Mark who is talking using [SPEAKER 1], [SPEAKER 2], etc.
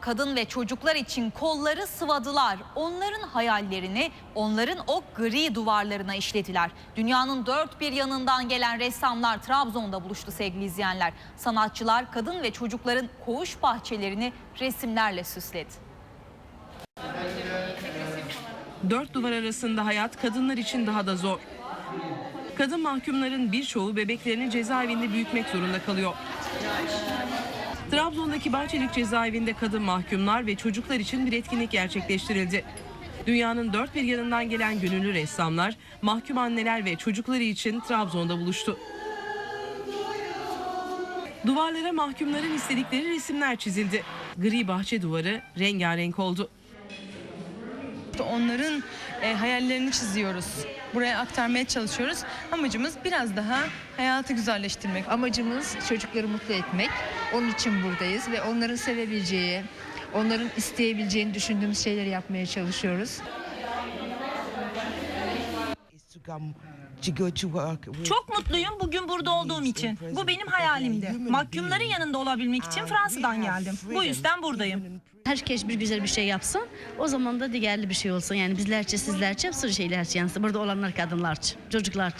[SPEAKER 1] kadın ve çocuklar için kolları sıvadılar. Onların hayallerini onların o gri duvarlarına işlediler. Dünyanın dört bir yanından gelen ressamlar Trabzon'da buluştu sevgili izleyenler. Sanatçılar kadın ve çocukların koğuş bahçelerini resimlerle süsledi.
[SPEAKER 2] Dört duvar arasında hayat kadınlar için daha da zor. Kadın mahkumların birçoğu bebeklerini cezaevinde büyütmek zorunda kalıyor. Trabzon'daki Bahçelik cezaevinde kadın mahkumlar ve çocuklar için bir etkinlik gerçekleştirildi. Dünyanın dört bir yanından gelen gönüllü ressamlar, mahkum anneler ve çocukları için Trabzon'da buluştu. Duvarlara mahkumların istedikleri resimler çizildi. Gri bahçe duvarı rengarenk oldu.
[SPEAKER 3] Onların e, hayallerini çiziyoruz. Buraya aktarmaya çalışıyoruz. Amacımız biraz daha hayatı güzelleştirmek.
[SPEAKER 4] Amacımız çocukları mutlu etmek. Onun için buradayız ve onların sevebileceği, onların isteyebileceğini düşündüğümüz şeyleri yapmaya çalışıyoruz.
[SPEAKER 5] Çok mutluyum bugün burada olduğum için. Bu benim hayalimdi. Mahkumların yanında olabilmek için Fransa'dan geldim. Bu yüzden buradayım.
[SPEAKER 6] Herkes bir güzel bir şey yapsın. O zaman da değerli bir şey olsun. Yani bizlerce sizlerce bir sürü şeyler yansın. Burada olanlar kadınlar, çocuklar.